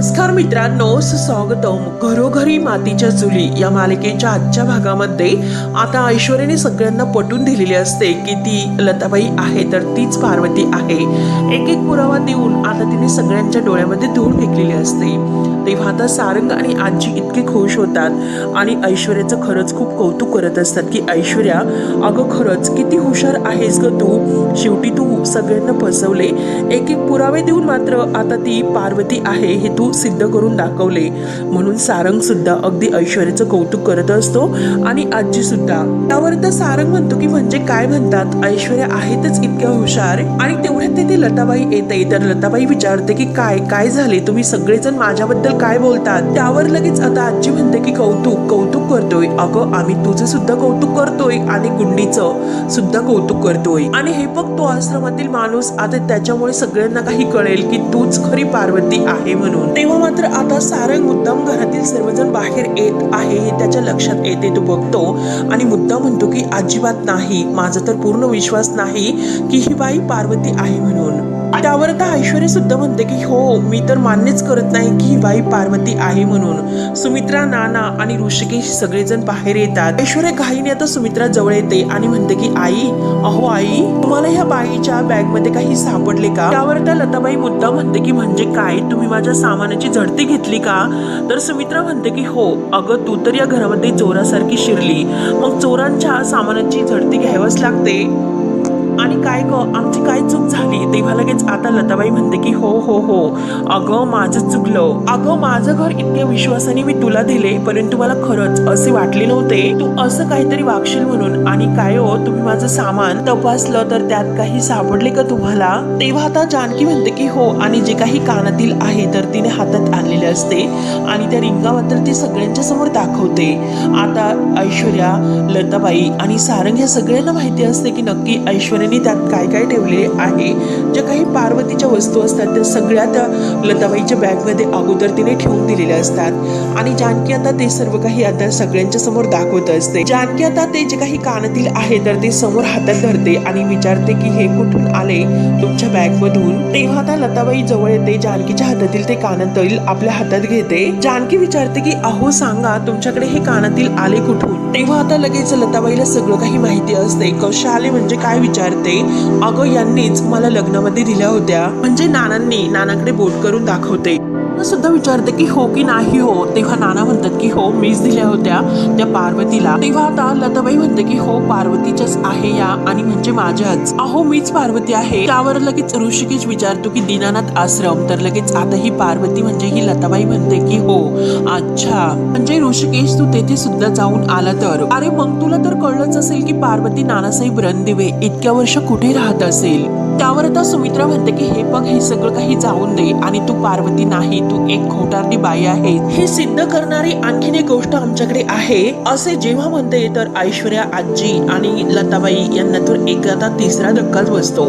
नमस्कार मित्रांनो सुस्वागतम घरोघरी मातीच्या चुली या मालिकेच्या आजच्या भागामध्ये आता ऐश्वर्याने सगळ्यांना पटून दिलेली असते की ती लताबाई आहे तर तीच पार्वती आहे. एक एक पुरावा देऊन आता तिने सगळ्यांच्या डोळ्यामध्ये धूळ फेकलेली असते. तेव्हा आता सारंग आणि आजी इतके खुश होतात आणि ऐश्वर्याचं खरंच खूप कौतुक करत असतात की ऐश्वर्या अगं खरंच किती हुशार आहेस ग तू. शेवटी तू सगळ्यांना फसवले. एक एक पुरावे देऊन मात्र आता ती पार्वती आहे हे तू सिद्ध करून दाखवले. म्हणून सारंग सुद्धा अगदी ऐश्वर्याचं कौतुक करत असतो आणि आजी सुद्धा. त्यावर तर सारंग म्हणतो की म्हणजे काय म्हणतात? ऐश्वर्या आहेतच इतक्या हुशार आणि तेवढ्यात तिथे लताबाई येते. तर लताबाई विचारते की काय काय झाले? तुम्ही सगळेजण माझ्याबद्दल काय बोलतात? त्यावर लगेच आता आजी म्हणते की कौतुक कौतुक करतोय. अगं आम्ही तुझं सुद्धा कौतुक करतोय आणि गुंडीचं सुद्धा कौतुक करतोय. आणि हे बघ तो आश्रमातील माणूस आता त्याच्यामुळे सगळ्यांना काही कळेल की तूच खरी पार्वती आहे म्हणून. तेव्हा मात्र आता सारंग मुद्दाम घरातील सर्वजण बाहेर येत आहे हे त्याच्या लक्षात येते तो बघतो. आणि मुद्दाम म्हणतो की अजिबात नाही. माझा तर पूर्ण विश्वास नाही की ही बाई पार्वती आहे म्हणून. त्यावर आता ऐश्वर्या सुद्धा म्हणते की हो मी तर मान्यच करत नाही की ही बाई पार्वती आहे म्हणून. सुमित्रा नाना आणि ऋषिकेश सगळेजण बाहेर येतात. ऐश्वर्या घाईने आता सुमित्रा जवळ येते आणि म्हणते की आई अहो आई तुम्हाला ह्या बाईच्या बॅगमध्ये काही सापडले का? त्यावर त्या लताबाई मुद्दा म्हणते की म्हणजे काय? तुम्ही माझ्या सामानाची झडती घेतली का? तर सुमित्रा म्हणते की हो अगं तू तर या घरामध्ये चोरासारखी शिरली. मग चोरांच्या सामानाची झडती घ्यावंच लागते. आणि काय ग? आमची काय चूक झाली? तेव्हा लगेच आता लताबाई म्हणते की हो हो हो. अगं माझं चुकलं. अगं माझं घर इतक्या विश्वासाने मी तुला दिले परंतु मला खरंच असे वाटले नव्हते. तू असं काहीतरी वागशील म्हणून. आणि काय हो? तुम्ही माझं सामान तपासलं तर त्यात काही सापडले का तुम्हाला? तेव्हा आता जानकी म्हणते की हो. आणि जे काही कानातील आहे तर तिने हातात आणलेले असते. आणि त्या रिंगा मात्र ती सगळ्यांच्या समोर दाखवते. आता ऐश्वर्या लताबाई आणि सारंग या सगळ्यांना माहिती असते की नक्की ऐश्वर्या त्यांनी त्यात काय काय ठेवलेले आहे? ज्या काही पार्वतीच्या वस्तू असतात त्या सगळ्या त्या लताबाईच्या बॅगमध्ये अगोदर तिने ठेवून दिलेल्या असतात. आणि जानकी आता ते सर्व काही आता सगळ्यांच्या समोर दाखवत असते. जानकी आता ते जे काही कानातील आहे तर ते समोर हातात धरते आणि विचारते की हे कुठून आले तुमच्या बॅग मधून तेव्हा आता लताबाई जवळ येते जानकीच्या हातातील ते कानातील आपल्या हातात घेते. जानकी विचारते की अहो सांगा तुमच्याकडे हे कानातील आले कुठून? तेव्हा आता लगेच लताबाईला सगळं काही माहिती असते. कसे आले म्हणजे काय विचार विचारते अगं यांनीच मला लग्नामध्ये दिल्या होत्या. म्हणजे नानांनी नानाकडे बोट करून दाखवते. सुद्धा विचारते की हो की नाही हो. तेव्हा नाना म्हणतात की हो मीच दिल्या होत्या त्या पार्वतीला. तेव्हा आता लताबाई म्हणते की हो पार्वतीच्याच आहे या आणि म्हणजे माझ्याच. अहो मीच पार्वती आहे. त्यावर लगेच ऋषिकेश विचारतो की दीनानाथ आश्रम. तर लगेच आता ही पार्वती म्हणजे ही लताबाई म्हणते की हो. अच्छा. म्हणजे ऋषिकेश तू तेथे सुद्धा जाऊन आला तर? अरे मग तुला तर कळलंच असेल की पार्वती नानासाहेब रणदिवे इतक्या वर्ष कुठे राहत असेल? त्यावर आता सुमित्रा म्हणते की हे बघ हे सगळं काही जाऊन दे आणि तू पार्वती नाही तू एक खोटारडी बाई आहे. हे सिद्ध करणारी आणखीन एक गोष्ट आमच्याकडे आहे. असे जेव्हा म्हणते तर ऐश्वर्या आजी आणि लताबाई यांना तर एक आता तिसरा धक्काच बसतो.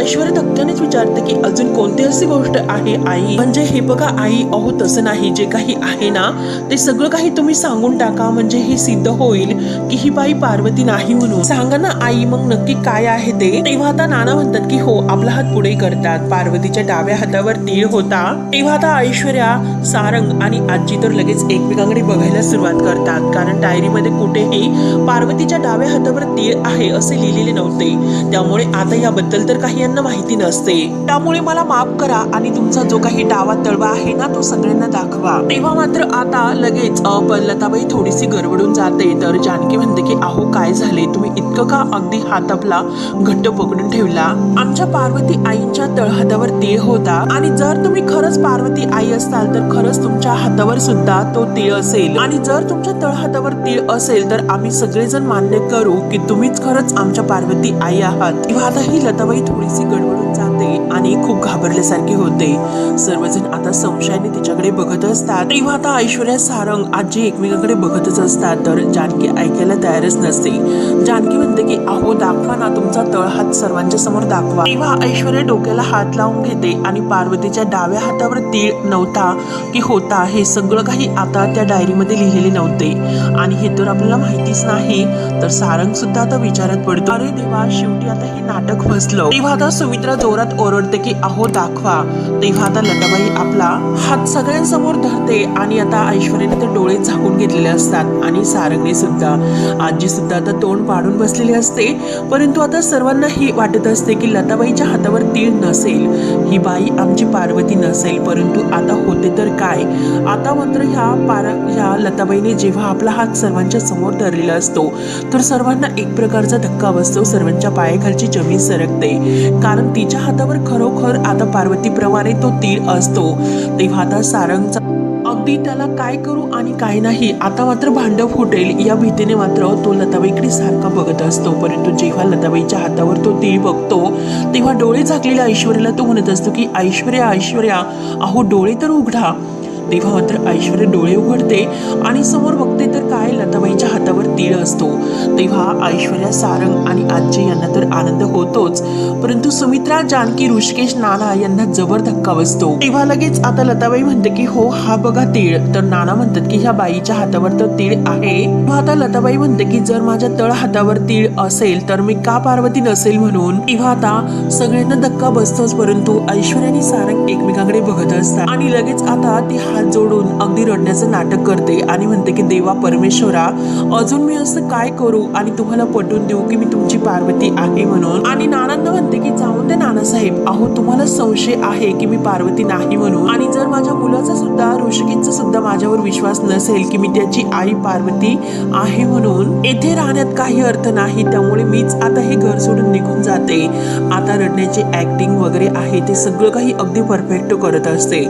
ऐश्वर्या धक्क्यानेच विचारते की अजून कोणती अशी गोष्ट आहे आई? म्हणजे हे बघा आई अहो तसं नाही. जे काही आहे ना ते सगळं काही तुम्ही सांगून टाका. म्हणजे हे सिद्ध होईल की ही बाई पार्वती नाही म्हणून. सांगा ना आई मग नक्की काय आहे ते? तेव्हा आता नाना म्हणतात की हो हो आपला हात पुढे करतात. पार्वतीच्या डाव्या हातावर तीळ होता. तेव्हा आता ऐश्वर्या सारंग आणि आजी तर लगेच एकमेकांकडे बघायला सुरुवात करतात. कारण डायरीमध्ये कुठेही पार्वतीच्या डाव्या हातावर तीळ आहे असे लिहिलेले नव्हते. त्यामुळे आता याबद्दल तर काही यांना माहिती नसते. त्यामुळे मला माफ करा आणि तुमचा जो काही डावा तळवा आहे ना तो सगळ्यांना दाखवा. तेव्हा मात्र आता लगेच लताबाई थोडीशी गडबडून जाते. तर जानकी म्हणते की अहो काय झाले? तुम्ही इतकं का अगदी हात आपला घट्ट पकडून ठेवला? आमच्या पार्वती आईंच्या तळहातावर तीळ होता. आणि जर तुम्ही खरंच पार्वती आई असाल तर खरंच तुमच्या हातावर सुद्धा तो तीळ असेल. आणि जर तुमच्या तळहातावर तीळ असेल तर आम्ही सगळेजण मान्य करू की तुम्हीच खरंच आमच्या पार्वती आई आहात. तेव्हा आता ही लताबाई थोडीशी गडबडून जाते आणि खूप घाबरल्यासारखी होते. सर्वजण आता संशयाने तिच्याकडे बघत असतात. तेव्हा आता ऐश्वर्या सारंग आजी एकमेकांकडे बघतच असतात तर जानकी ऐकायला तयारच नसते. जानकी म्हणते की अहो दाखवा ना तुमचा तळहात सर्वांच्या समोर दाखवा. तेव्हा ऐश्वर्या डोक्याला हात लावून घेते आणि पार्वतीच्या डाव्या हातावर तीळ नव्हता की होता हे सगळं काही आता त्या डायरीमध्ये लिहिलेले नव्हते. आणि हे तर आपल्याला माहितीच नाही तर सारंग सुद्धा आता विचारात पडतो अरे देवा शेवटी आता हे नाटक फसलं. तेव्हा आता सुमित्रा जोरात ओरडते की अहो दाखवा. तेव्हा आता लताबाई आपला हात सगळ्यांसमोर धरते आणि आता ऐश्वर्याने तर डोळे झाकून घेतलेले असतात आणि सारंगने सुद्धा. आजी सुद्धा आता तोंड पाडून बसलेली असते परंतु आता सर्वांना ही वाटत असते की लता लताबाईच्या हातावर तीळ नसेल ही बाई आमची पार्वती नसेल परंतु आता होते तर काय? आता मात्र ह्या पार ह्या लताबाईने जेव्हा आपला हात सर्वांच्या समोर धरलेला असतो तर सर्वांना एक प्रकारचा धक्का बसतो सर्वांच्या पायाखालची जमीन सरकते. कारण तिच्या हातावर खरोखर आता पार्वतीप्रमाणे तो तीळ असतो. तेव्हा आता सारंगचा अगदी त्याला काय करू आणि काय नाही आता मात्र भांड फुटेल. या भीतीने मात्र तो लताबाईकडे सारखा बघत असतो. परंतु जेव्हा लताबाईच्या हातावर तो तीळ बघतो तेव्हा डोळे झाकलेल्या ऐश्वर्याला तो म्हणत असतो की ऐश्वर्या ऐश्वर्या अहो डोळे तर उघडा. तेव्हा मात्र ऐश्वर्या डोळे उघडते आणि समोर बघते तर काय लताबाईच्या हातावर तीळ असतो. तेव्हा ऐश्वर्या सारंग आणि आजी यांना तर आनंद होतोच. परंतु सुमित्रा जानकी ऋषिकेश नाना यांना जबर धक्का बसतो. तेव्हा लगेच आता लताबाई म्हणते की हो हा बघा तीळ. तर नाना म्हणतात की ह्या बाईच्या हातावर तर तीळ आहे. तेव्हा आता लताबाई म्हणते की जर माझ्या तळ हातावर तीळ असेल तर मी का पार्वती नसेल म्हणून? तेव्हा आता सगळ्यांना धक्का बसतोच परंतु ऐश्वर्या आणि सारंग एकमेकांकडे बघत असतात. आणि लगेच आता ती हात जोडून अगदी रडण्याचं नाटक करते आणि म्हणते की देवा परमेश्वरा अजून मी असं काय करू आणि तुम्हाला पटवून देऊ की मी तुमची पार्वती आहे म्हणून? आणि नानांना म्हणते की जाऊन दे नानासाहेब. अहो तुम्हाला संशय आहे की मी पार्वती नाही म्हणून. आणि जर माझ्या मुलाचा सुद्धा ऋषिकेचा सुद्धा माझ्यावर विश्वास नसेल की मी त्याची आई पार्वती आहे म्हणून येथे राहण्यात काही अर्थ नाही. त्यामुळे मीच आता हे घर सोडून निघून जाते. आता रडण्याची ऍक्टिंग वगैरे आहे ते सगळं काही अगदी परफेक्ट करत असते.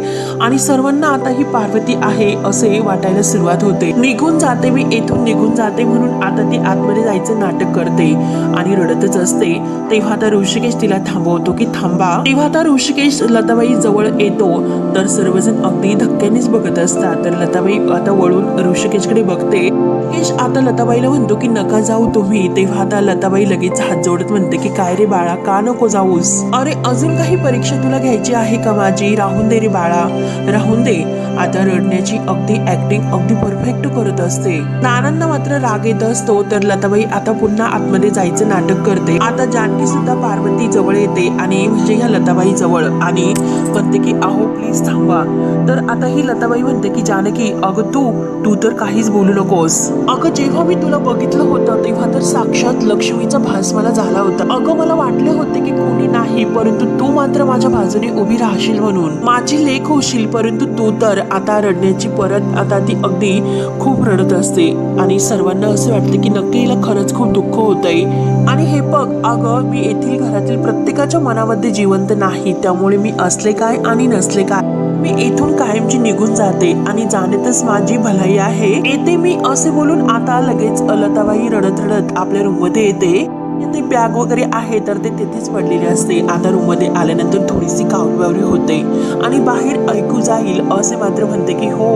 आणि सर्वांना आता ही पार्वती आहे असे वाटायला सुरुवात होते. निघून जाते मी येथून निघून जाते म्हणून आता ती आतमध्ये जायचं नाटक करते आणि रडतच असते. तेव्हा आता ऋषिकेश तिला थांबवतो की थांबा. तेव्हा आता ऋषिकेश लताबाई जवळ येतो. तर सर्वजण अगदी धक्क्यानेच बघत असतात. तर लताबाई आता वळून ऋषिकेशकडे बघते. ऋषिकेश आता लताबाईला म्हणतो की नका जाऊ तुम्ही. तेव्हा आता लताबाई लगेच हात जोडत म्हणते की काय रे बाळा का नको जाऊस? अरे अजून काही परीक्षा तुला घ्यायची आहे का माझी? राहून दे रे बाळा. राहून दे. आता रडण्याची अगदी ऍक्टिंग अगदी परफेक्ट करत असते. नानांना मात्र राग येत असतो तर लताबाई आता पुन्हा आतमध्ये जायचं नाटक करते. आता जानकी सुद्धा पार्वती जवळ येते आणि म्हणजे ह्या लताबाई जवळ. आणि म्हणते की आहो प्लीज थांबा. तर आता ही लताबाई म्हणते की जानकी अगं तू तू तर काहीच बोलू नकोस. अगं जेव्हा मी तुला बघितलं होतं तेव्हा तर साक्षात लक्ष्मीचा भास मला झाला होता. अगं मला वाटले होते की कोणी नाही परंतु तू मात्र माझ्या बाजूने उभी राहशील म्हणून. माझी लेख होशील परंतु तू तर आता रडण्याची परत आता ती अगदी खूप रडत असते. आणि सर्वांना असे वाटते की नक्की हिला खरंच खूप दुःख होतंय. आणि हे बघ अगं मी येथील घरातील प्रत्येकाच्या मनामध्ये जिवंत नाही. त्यामुळे मी असले काय आणि नसले काय. मी येथून कायमची निघून जाते आणि जाण्यातच माझी भलाई आहे. येते मी असे बोलून आता लगेच अलताबाई रडत रडत आपल्या रूममध्ये येते. ती बॅग वगैरे आहे तर ते तिथेच पडलेले असते. आता रूममध्ये आल्यानंतर थोडीशी कावरबावरी होते. आणि बाहेर ऐकू जाईल असे मात्र म्हणते की हो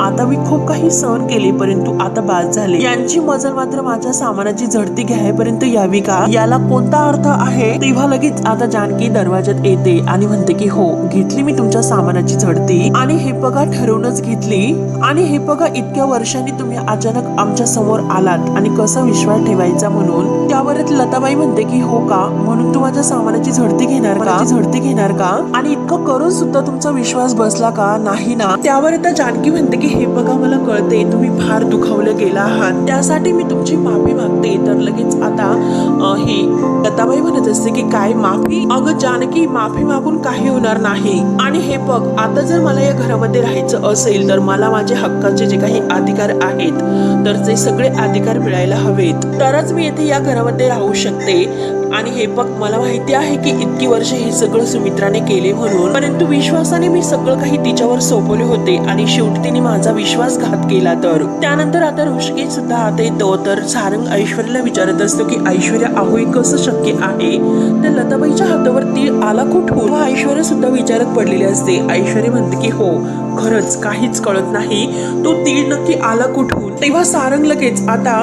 आता मी खूप काही सहन केले परंतु आता बाद झाले. यांची मजल मात्र माझ्या सामानाची झडती घ्यायपर्यंत यावी का? याला कोणता अर्थ आहे? तेव्हा लगेच आता जानकी दरवाजात येते आणि म्हणते की हो घेतली मी तुमच्या सामानाची झडती. आणि हे बघा ठरवूनच घेतली. आणि हे बघा इतक्या वर्षांनी तुम्ही अचानक आमच्यासमोर आलात आणि कसा विश्वास ठेवायचा म्हणून? त्यावरच लताबाई म्हणते की हो का? म्हणून तू माझ्या सामानाची झडती घेणार का? झडती घेणार का? आणि इतकं करून सुद्धा तुमचा विश्वास बसला का? नाही ना. त्यावर आता जानकी म्हणते की हे बघा मला कळते तुम्ही फार दुखावलं गेला आहात. त्यासाठी मी तुमची माफी मागते. तर लगेच आता ही लताबाई म्हणत असते की काय माफी? अगं जानकी माफी मागून काही होणार नाही. आणि हे बघ आता जर मला या घरामध्ये राहायचं असेल तर मला माझे हक्काचे जे काही अधिकार आहेत तर ते सगळे अधिकार मिळायला हवेत. तरच मी येथे या घरामध्ये राहू शकते. आणि हे बघ मला माहिती आहे की इतकी वर्ष हे सगळं सुमित्राने केले म्हणून. परंतु विश्वासाने मी सगळं काही तिच्यावर सोपवले होते आणि शेवटी तिने माझा विश्वासघात केला तर. त्यानंतर आता ऋषिकेश सुद्धा आता येतो. तर सारंग ऐश्वर्याला विचारत असतो की ऐश्वर्या अहो हे कसं शक्य आहे? तर लताबाईच्या हातावर तीळ आला कुठून? व ऐश्वर्या सुद्धा विचारत पडलेली असते. ऐश्वर्या म्हणते की हो खरंच काहीच कळत नाही. तो तीळ नक्की आला कुठून? तेव्हा सारंग लगेच आता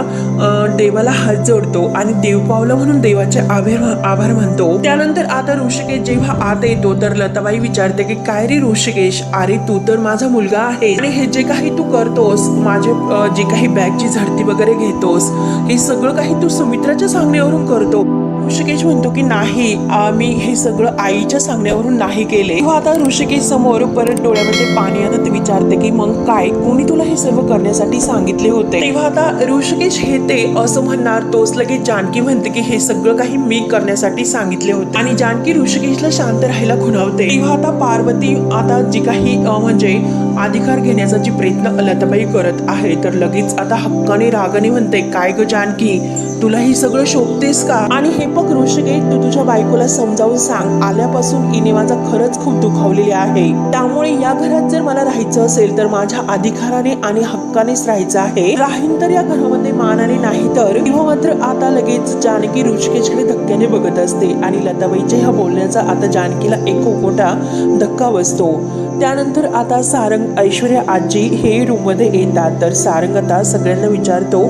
देवाला हात जोडतो आणि देव पावलं म्हणून देवाचे आभार आभार म्हणतो. त्यानंतर आता ऋषिकेश जेव्हा आत येतो तर लताबाई विचारते की काय रे ऋषिकेश? अरे तू तर माझा मुलगा आहे आणि हे जे काही तू करतोस माझे जे काही बॅगची झडती वगैरे घेतोस हे सगळं काही तू सुमित्राच्या सांगण्यावरून करतो. ऋषिकेश म्हणतो की नाही आम्ही हे सगळं आईच्या सांगण्यावरून नाही केले. तेव्हा आता ऋषिकेश समोर परत डोळ्यामध्ये पाणी आणत विचारते की मग काय? कोणी तुला हे सर्व करण्यासाठी सांगितले होते? तेव्हा आता ऋषिकेश हे ते असं म्हणणार तोच लगेच जानकी म्हणते की हे सगळं काही मी करण्यासाठी सांगितले होते. आणि जानकी ऋषिकेशला शांत राहायला खुणावते. तेव्हा आता पार्वती आता जी काही म्हणजे अधिकार घेण्याचा जी प्रयत्न लताबाई करत आहे तर लगेच आता हक्काने रागाने म्हणते काय ग जानकी? तुला हे सगळं शोभतेस का? आणि हे बघ ऋषिकेश तू तुझ्या बायकोला समजावून सांग. आल्यापासून इने माझा खरंच खूप दुखावलेली आहे. त्यामुळे या घरात जर मला राहायचं असेल तर माझ्या अधिकाराने आणि हक्कानेच राहायचं आहे. राहीन तर या घरामध्ये मानाने नाही तर किंवा मात्र आता लगेच जानकी ऋषिकेशकडे धक्क्याने बघत असते आणि लताबाईच्या ह्या बोलण्याचा आता जानकीला एक मोठा धक्का बसतो. त्यानंतर आता सारंग ऐश्वर्या आजी हे रूममध्ये येतात. तर सारंग आता सगळ्यांना विचारतो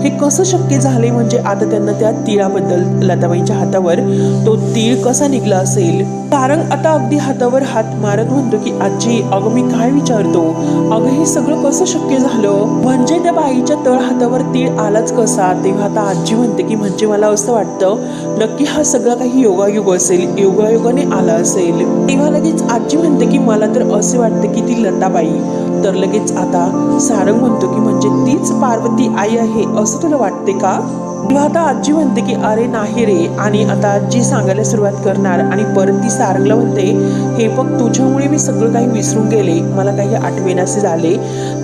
हे कसं शक्य झाले म्हणजे आता त्यांना त्या तिळाबद्दल लताबाईच्या हातावर तो तीळ कसा निघला असेल? तारंग आता अगदी हातावर हात मारत म्हणतो की आजी अगं मी काय विचारतो? अगं हे सगळं कसं शक्य झालं? म्हणजे त्या बाईच्या तळ हातावर तीळ आलाच कसा? तेव्हा आता आजी म्हणते की म्हणजे मला असं वाटतं नक्की हा सगळा काही योगायोग असेल योगायोगाने आला असेल. तेव्हा लगेच आजी म्हणते की मला तर असे वाटते की ती लताबाई. तर लगेच आता सारंग म्हणतो की म्हणजे तीच पार्वती आई आहे असं तुला वाटते का? तेव्हा आता आजी म्हणते की अरे नाही रे. आणि आता आजी सांगायला सुरुवात करणार आणि परत ती सारंगला म्हणते हे बघ तुझ्यामुळे मी सगळं काही विसरून गेले. मला काही आठवेनासे झाले.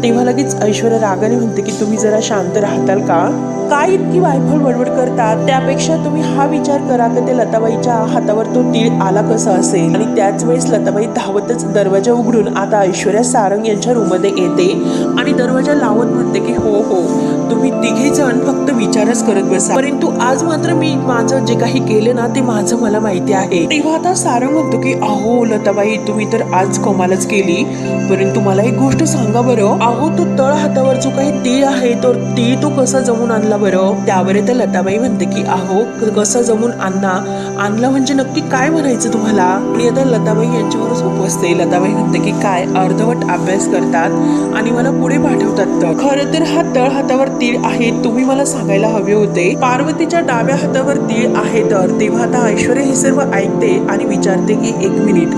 तेव्हा लगेच ऐश्वर्या रागाने म्हणते की तुम्ही जरा शांत राहताल का? काय इतकी वायफळ बडबड करतात? त्यापेक्षा तुम्ही हा विचार करा की ते लताबाईच्या हातावर तो तीळ आला कसा असेल? आणि त्याच वेळेस लताबाई धावतच दरवाजा उघडून आता ऐश्वर्या सारंग यांच्या रूममध्ये येते आणि दरवाजा लावत म्हणते की हो हो. तुम्ही तिघे जण फक्त विचारच करत बसा. परंतु आज मात्र मी माझं जे काही केलं ना ते माझं मला माहिती आहे. तेव्हा आता सारं म्हणतो की अहो लताबाई तुम्ही तर आज कमालच केली. परंतु मला एक गोष्ट सांगा बरं. अहो तो तळ हातावर जो काही तीळ आहे तो ती तो कसा जमून आणला बरं? त्यावर तर लताबाई म्हणते की अहो कसा जमून आणला? आणला म्हणजे नक्की काय म्हणायचं तुम्हाला? आणि आता लताबाई यांच्यावरच उपसते लताबाई म्हणते की काय? अर्धवट अभ्यास करतात आणि मला पुढे पाठवतात तर खरं तर हा तळ हातावर तीळ आहे तुम्ही मला सांगायला हवे होते. पार्वतीच्या डाव्या हातावर तीळ आहे तर तेव्हा आता ऐश्वर्या हे सर्व ऐकते आणि विचारते की एक मिनिट.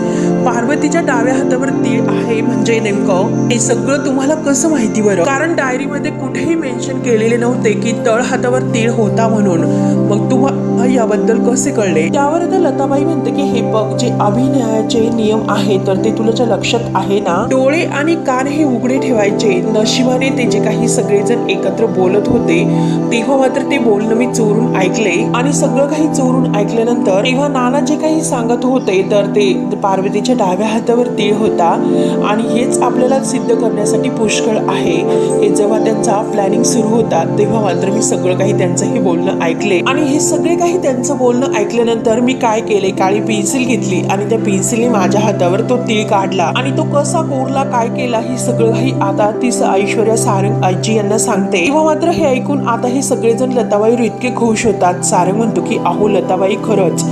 पार्वतीच्या डाव्या हातावर तीळ आहे म्हणजे नेमकं हे सगळं तुम्हाला कसं माहिती बरं? कारण डायरीमध्ये कुठेही मेन्शन केलेले नव्हते की तळ हातावर तीळ होता म्हणून. मग तुम्हा याबद्दल कसे कळले? त्यावर आता लताबाई म्हणते की हे बघ जे अभिनयाचे नियम आहे तर ते तुला लक्षात आहे ना? डोळे आणि कान हे उघडे ठेवायचे. नशिबाने ते जे काही सगळेजण एकत्र बोलत होते तेव्हा मात्र ते बोलणं मी चोरून ऐकले. आणि सगळं काही चोरून ऐकल्यानंतर तेव्हा नाना जे काही सांगत होते तर ते पार्वतीच्या डाव्या हातावर तीळ होता. आणि हेच आपल्याला सिद्ध करण्यासाठी पुष्कळ आहे. हे जेव्हा त्यांचा प्लॅनिंग सुरू होता तेव्हा मात्र मी सगळं काही त्यांचं हे बोलणं ऐकले. आणि हे सगळे काही त्यांचं बोलणं ऐकल्यानंतर मी काय केले? काळी पेन्सिल घेतली आणि त्या पेन्सिलने माझ्या हातावर तो तीळ काढला. आणि तो कसा कोरला काय केला हे सगळं आता ती ऐश्वर्या सारंग आजी यांना सांगते. तेव्हा मात्र हे ऐकून आता हे सगळेजण लताबाईवर इतके खुश होतात. सारंग म्हणतो की अहो लताबाई खरंच.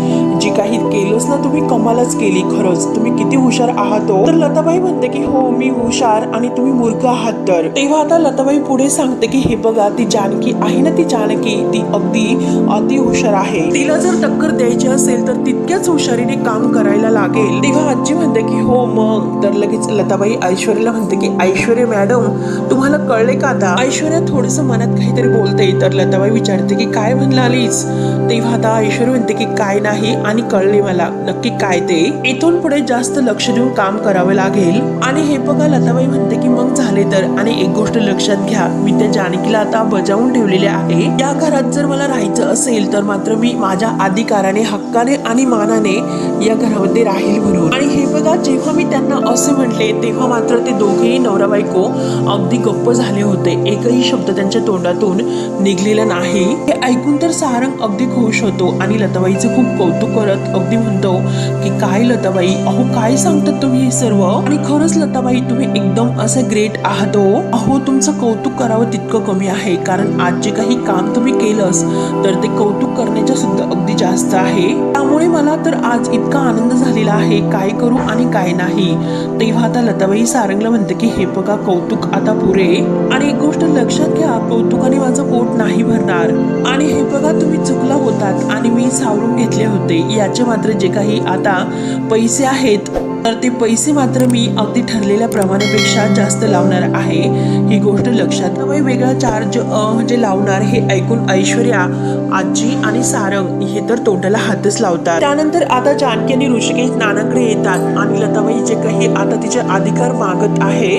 काही केलंच ना तुम्ही कमालच केली खरंच. तुम्ही किती हुशार आहात हो. तर लताबाई म्हणते की हो मी हुशार आणि तुम्ही मूर्ख आहात तर. तेव्हा आता लताबाई पुढे सांगते की हे बघा ती जानकी आहे ना ती जानकी. ती अगदी अति हुशार आहे. तिला जर टक्कर द्यायची असेल तर तितक्याच हुशारीने काम करायला लागेल. तेव्हा आजी म्हणते की हो मग. तर लगेच लताबाई ऐश्वर्याला म्हणते की ऐश्वर्या मॅडम तुम्हाला कळले का आता? ऐश्वर्या थोडस मनात काहीतरी बोलते. तर लताबाई विचारते की काय म्हणला आलीच तेव्हा आता ऐश्वर्या म्हणते की काय नाही आणि कळले मला नक्की काय ते. इथून पुढे जास्त लक्ष देऊन काम करावं लागेल. आणि हे बघा लताबाई म्हणते की मग झाले तर. आणि एक गोष्ट लक्षात घ्या मी त्या जानकीला आता बजावून ठेवलेले आहे. या घरात जर मला राहायचं असेल तर मात्र मी माझ्या अधिकाराने हक्काने आणि मानाने या घरामध्ये राहील म्हणून. आणि हे बघा जेव्हा मी त्यांना असे म्हटले तेव्हा मात्र ते दोघेही नवरा बायको अगदी गप्प झाले होते. एकही शब्द त्यांच्या तोंडातून निघलेला नाही. हे ऐकून तर सारंग अगदी खुश होतो आणि लताबाईचं खूप कौतुक करत रडत अगदी म्हणतो की काय लताबाई? अहो काय सांगतात तुम्ही हे सर्व? आणि खरंच लताबाई तुम्ही एकदम असे ग्रेट आहात हो. अहो तुमचं कौतुक करावं तितकं कमी आहे. कारण आज जे काही काम तुम्ही केलंस तर ते कौतुक करण्याच्या सुद्धा अगदी जास्त आहे. त्यामुळे मला तर आज इतका आनंद झालेला आहे. काय करू आणि काय नाही. तेव्हा आता लताबाई सारंगला म्हणते की हे बघा कौतुक आता पुरे. आणि एक गोष्ट लक्षात घ्या कौतुकाने माझं पोट नाही भरणार. आणि हे बघा तुम्ही चुकला होतात आणि मी सावरून घेतले होते. त्याचे मात्र जे काही आता पैसे आहेत तर ते पैसे मात्र मी अगदी ठरलेल्या प्रमाणापेक्षा जास्त लावणार आहे. ही गोष्ट लक्षात बाई वेगळा चार्ज म्हणजे लावणार हे ऐकून ऐश्वर्या आजी आणि सारंग हे तर तोंडाला हातच लावतात. त्यानंतर आता जानकी आणि ऋषिकेश नानाकडे येतात आणि लताबाई जे काही आता तिचे अधिकार मागत आहे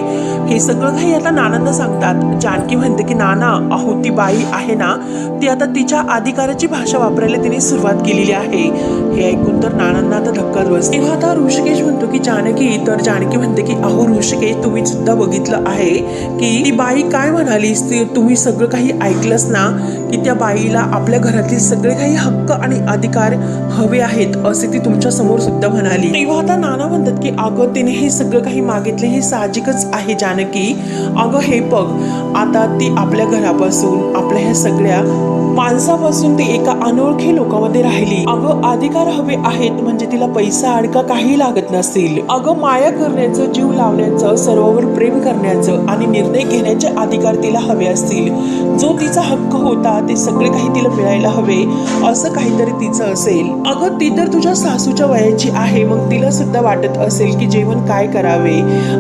हे सगळं काही आता नानांना सांगतात. जानकी म्हणते की नाना अहो ती बाई आहे ना ती आता तिच्या अधिकाराची भाषा वापरायला तिने सुरुवात केलेली आहे. हे ऐकून तर नानांना आता धक्काच बस तेव्हा आता ऋषिकेश म्हणतो की जानकी तर जानकी म्हणते की अहो ऋषिके तुम्ही सुद्धा बघितलं आहे की ती बाई काय म्हणालीस? ती तुम्ही सगळं काही ऐकलंच ना? की त्या बाईला आपल्या घरातील सगळे काही हक्क आणि अधिकार हवे आहेत असे ती तुमच्यासमोर सुद्धा म्हणाली. तेव्हा आता नाना म्हणतात की अगं तिने हे सगळं काही मागितले हे साहजिकच आहे जानकी. अगं हे बघ आता ती आपल्या घरापासून आपल्या ह्या सगळ्या माणसापासून ती एका अनोळखी लोकांमध्ये राहिली. अगं अधिकार हवे आहेत म्हणजे तिला पैसा अडका काही लागत नसतील. अगं माया करण्याचं जीव लावण्याचं सर्वावर प्रेम करण्याचं आणि निर्णय घेण्याचे अधिकार तिला हवे असतील. जो तिचा हक्क होता ते सगळे काही तिला मिळायला हवे असं काहीतरी तिचं असेल. अगं ती तर तुझ्या सासूच्या वयाची आहे मग तिला सुद्धा वाटत असेल की जेवण काय करावे?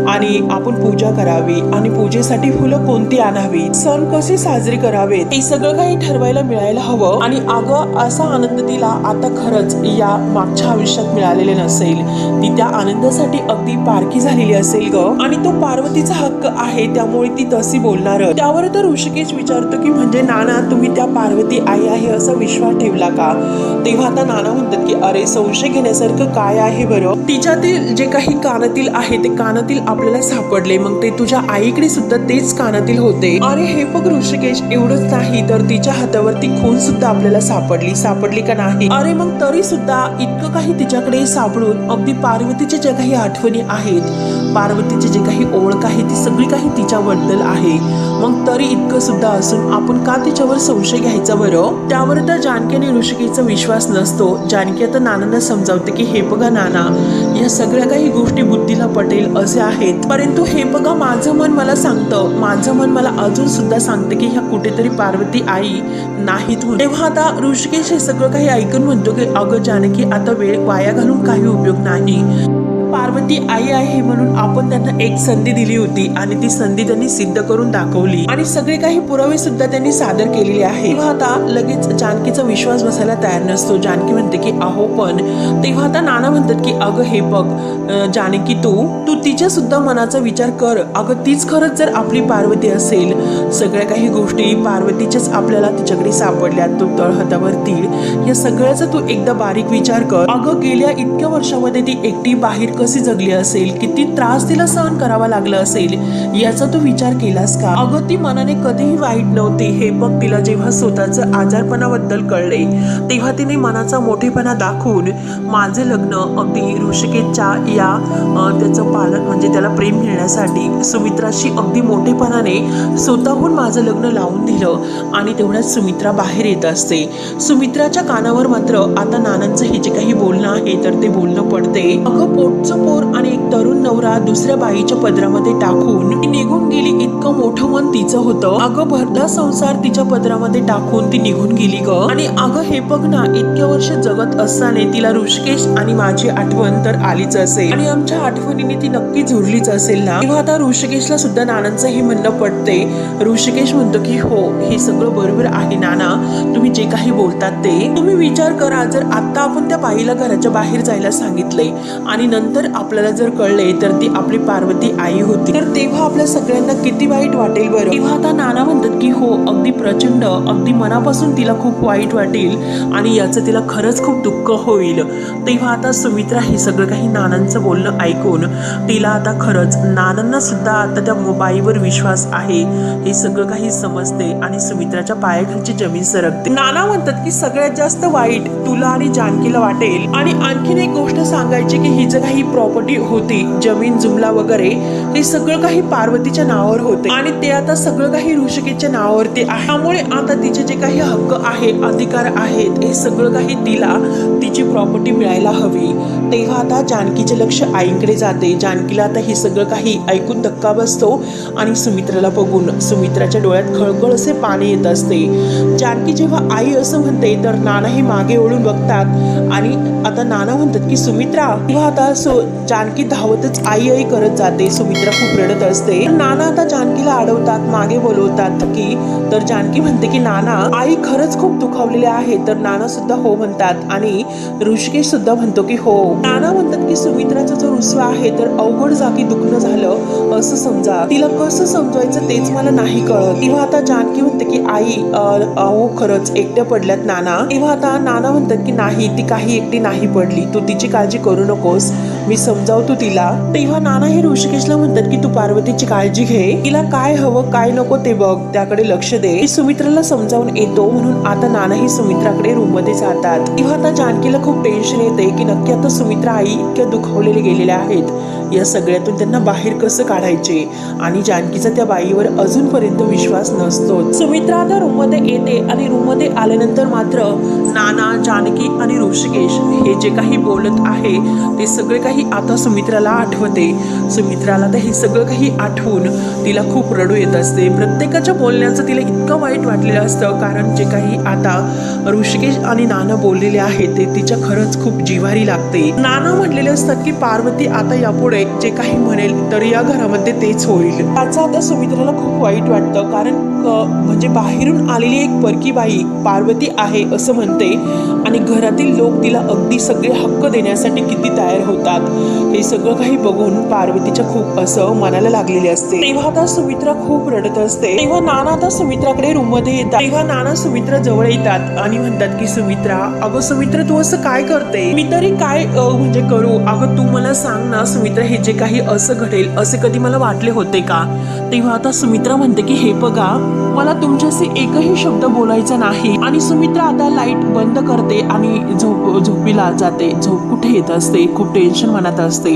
आणि आपण पूजा करावी आणि पूजेसाठी फुलं कोणती आणावी? सण कसे साजरे करावेत? हे सगळं काही ठरवायला मिळायला हवं आणि अगं असा आनंद तिला आता खरंच या मागच्या आयुष्यात मिळालेले नसेल. ती त्या आनंदासाठी अगदी पारखी झालेली असेल ग. आणि तो पार्वतीचा हक्क आहे त्यामुळे ती तशी बोलणार. त्यावर तर ऋषिकेश विचारतो की म्हणजे नाना तुम्ही त्या पार्वती आई आहे असा विश्वास ठेवला का? तेव्हा आता नाना म्हणतात की अरे संशय घेण्यासारखं काय आहे बरं? तिच्यातील जे काही कानातील आहे ते कानातील आपल्याला सापडले. मग ते तुझ्या आईकडे सुद्धा तेच कानातील होते. अरे हे बघ ऋषिकेश एवढंच नाही तर तिच्या हातावर ती खून सुद्धा आपल्याला सापडली सापडली का नाही? अरे मग तरी सुद्धा इतकं काही तिच्याकडे सापडून अगदी पार्वतीच्या ज्या काही आठवणी आहेत पार्वतीची जे काही ओळख आहे ती सगळी काही तिच्याबद्दल आहे. मग तरी इतकं सुद्धा असून आपण का तिच्यावर संशय घ्यायचा बरं? त्यावर तर जानकी आणि ऋषिकेचा विश्वास नसतो. जानकी आता नानांना समजावते की हे बघा नाना या सगळ्या काही गोष्टी बुद्धीला पटेल असे आहेत. परंतु हे बघा माझं मन मला सांगतं. माझं मन मला अजून सुद्धा सांगतं की ह्या कुठेतरी पार्वती आई नाहीत तू तेव्हा आता ऋषिकेश हे सगळं काही ऐकून म्हणतो की अगं जानकी आता वेळ वाया घालून काही उपयोग नाही. पार्वती आई आहे म्हणून आपण त्यांना एक संधी दिली होती आणि ती संधी त्यांनी सिद्ध करून दाखवली. आणि सगळे काही पुरावे सुद्धा त्यांनी सादर केलेले आहे तेव्हा आता लगेच जानकीचा विश्वास बसायला तयार नसतो. जानकी म्हणते की अहो पण. तेव्हा आता नाना म्हणतात की अगं हे बघ जानकी तू तू तिच्या सुद्धा मनाचा विचार कर. अगं तीच खरंच जर आपली पार्वती असेल सगळ्या काही गोष्टी पार्वतीच्याच आपल्याला तिच्याकडे सापडल्या तो तळहातावर या सगळ्याचा तू एकदा बारीक विचार कर. अगं गेल्या इतक्या वर्षामध्ये ती एकटी बाहेर कशी जगली असेल किती त्रास तिला सहन करावा लागला असेल याचा तू विचार केलास का? अगं ती मनाने कधीही वाईट नव्हती. हे बघ तिला जेव्हा स्वतःचं आजारपणाबद्दल कळले तेव्हा तिने मनाचा मोठेपणा दाखवून माझे लग्न अगदी ऋषिकेशच्या या त्याचं पालन म्हणजे त्याला प्रेम मिळण्यासाठी सुमित्राशी अगदी मोठेपणाने स्वतःहून माझं लग्न लावून दिलं आणि तेवढ्यात सुमित्रा बाहेर येत असते. सुमित्राच्या कानावर मात्र आता नानांचं हे जे काही बोलणं आहे तर ते बोलणं पडते. अगं पोटचं पोर आणि एक तरुण नवरा दुसऱ्या बाईच्या पदरामध्ये टाकून ती निघून गेली इतकं मोठं मन तिचं होतं. अगं भरला संसार तिच्या पदरामध्ये टाकून ती निघून गेली ग. आणि अगं हे बघ ना इतक्या वर्ष जगत असताना तिला ऋषिकेश आणि माझी आठवण तर आलीच असेल. आणि आमच्या आठवणीने ती नक्की झुरलीच असेल ना? तेव्हा आता ऋषिकेशला सुद्धा नानांचं हे म्हणणं पडते. ऋषिकेश म्हणतो की हो हे सगळं बरोबर आहे नाना. तुम्ही जे काही बोलतात ते. तुम्ही विचार करा जर आता आपण त्या बाईला घराच्या बाहेर जायला सांगितले आणि नंतर आपण आपल्याला जर कळले तर ती आपली पार्वती आई होती. तर तेव्हा आपल्या सगळ्यांना किती वाईट वाटेल बरं? तेव्हा आता नाना म्हणतात की हो अगदी प्रचंड अगदी मनापासून तिला खूप वाईट वाटेल आणि याचं तिला खरंच खूप दुःख होईल. तेव्हा आता सुमित्रा हे सगळं काही नानांचं बोलणं ऐकून तिला आता खरंच नानांना सुद्धा आता त्या बाईवर विश्वास आहे. हे सगळं काही समजते आणि सुमित्राच्या पायाखालची जमीन सरकते. नाना म्हणतात की सगळ्यात जास्त वाईट तुला आणि जानकीला वाटेल. आणि आणखीन एक गोष्ट सांगायची की ही जर काही प्रॉपर्टी होती जमीन जुमला वगैरे हे सगळं काही पार्वतीच्या नावावर होते. आणि ते आता सगळं काही ऋषिकेच्या नावावरती आहे. त्यामुळे आता तिचे जे काही हक्क आहे अधिकार आहेत हे सगळं काही तिला तिची प्रॉपर्टी मिळायला हवी. तेव्हा आता जानकीचे लक्ष आईकडे जाते. जानकीला आता हे सगळं काही ऐकून धक्का बसतो आणि सुमित्राला बघून सुमित्राच्या डोळ्यात खळखळ असे पाणी येत असते. जानकी जेव्हा आई असं म्हणते तर नाना हे मागे ओढून बघतात. आणि आता नाना म्हणतात की सुमित्रा तेव्हा आता सो जानकी धावतच आई आई करत जाते. सुमित्रा खूप रडत असते. नाना आता जानकीला अडवतात मागे बोलवतात की तर जानकी म्हणते की नाना आई खरंच खूप दुखावलेले आहे. तर नाना सुद्धा हो म्हणतात आणि ऋषिकेश सुद्धा म्हणतो की हो. नाना म्हणतात की सुमित्राचा जो रुसवा आहे तर अवघड जागी दुखणं झालं. असं समजा. तिला कसं समजवायचं तेच मला नाही कळत. तेव्हा आता जानकी म्हणते की आई अहो खरंच. एकट्या पडल्यात नाना. तेव्हा आता नाना म्हणतात की नाही ती काही एकटी नाही पडली. तू तिची काळजी करू नकोस. मी समजावतो तिला. तेव्हा नाना हे ऋषिकेशला म्हणतात की तू पार्वतीची काळजी घे. तिला काय हवं काय नको ते बघ. त्याकडे लक्ष दे. मी सुमित्राला समजावून येतो म्हणून आता नाना ही सुमित्राकडे रूममध्ये जातात. तेव्हा आता जानकीला खूप टेन्शन येते की नक्की आता सुमित्रा आई इतक्या दुखावलेले गेलेल्या आहेत. या सगळ्यातून त्यांना बाहेर कसं काढायचे? आणि जानकीचा त्या बाईवर अजूनपर्यंत विश्वास नसतो सुमित्रा आता रूममध्ये येते आणि रूममध्ये आल्यानंतर मात्र नाना जानकी आणि ऋषिकेश हे जे काही बोलत आहे ते सगळे काही आता सुमित्राला आठवते. सुमित्राला तर हे सगळं काही आठवून तिला खूप रडू येत असते. प्रत्येकाच्या बोलण्याचं तिला इतकं वाईट वाटलेलं असतं. कारण जे काही आता ऋषिकेश आणि नाना बोललेले आहेत ते तिच्या खरंच खूप जिवारी लागते. नाना म्हटलेले असतात की पार्वती आता यापुढे जे काही म्हणेल तर या घरामध्ये तेच होईल. त्याचं आता सुमित्राला खूप वाईट वाटतं. कारण क- म्हणजे बाहेरून आलेली एक परकी बाई पार्वती आहे असं म्हणते. आणि घरातील लोक तिला अगदी सगळे हक्क देण्यासाठी किती तयार होतात. हे सगळं काही बघून पार्वतीच्या खूप असं मनाला लागलेले असते. तेव्हा आता सुमित्रा खूप रडत असते. तेव्हा नाना आता सुमित्राकडे रूममध्ये येतात. तेव्हा नाना सुमित्रा जवळ येतात आणि म्हणतात की सुमित्रा अगं सुमित्रा तू असं काय करते? मी तरी काय म्हणजे करू? अगं तू मला सांग ना सुमित्रा हे जे काही असं घडेल असे कधी मला वाटले होते का? तेव्हा आता सुमित्रा म्हणते की हे बघा मला तुमच्याशी एकही शब्द बोलायचा नाही. आणि सुमित्रा आता लाइट बंद करते आणि झोप झोपीला जाते. झोप कुठे येत असते? खूप टेन्शन मनात असते.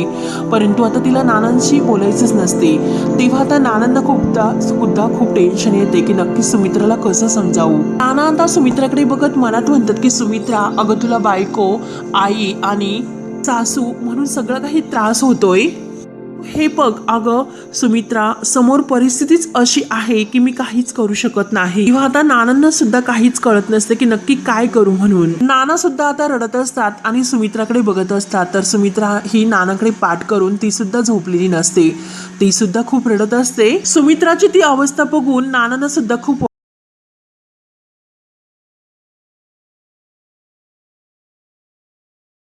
परंतु आता तिला नानांशी बोलायचंच नसते. तेव्हा आता नानांना खूपदा सुद्धा खूप टेन्शन येते की नक्की सुमित्राला कसं समजावू? नाना आता सुमित्राकडे बघत मनात म्हणतात की सुमित्रा अगं तुला बायको आई आणि सासू म्हणून सगळं काही त्रास होतोय? हे बघ अगं सुमित्रा समोर परिस्थितीच अशी आहे की मी काहीच करू शकत नाही. किंवा आता नानांना सुद्धा काहीच कळत नसते की नक्की काय करू म्हणून. नाना सुद्धा आता रडत असतात आणि सुमित्राकडे बघत असतात. तर सुमित्रा ही नानाकडे पाठ करून ती सुद्धा झोपलेली नसते. ती सुद्धा खूप रडत असते. सुमित्राची ती अवस्था बघून नानांना सुद्धा खूप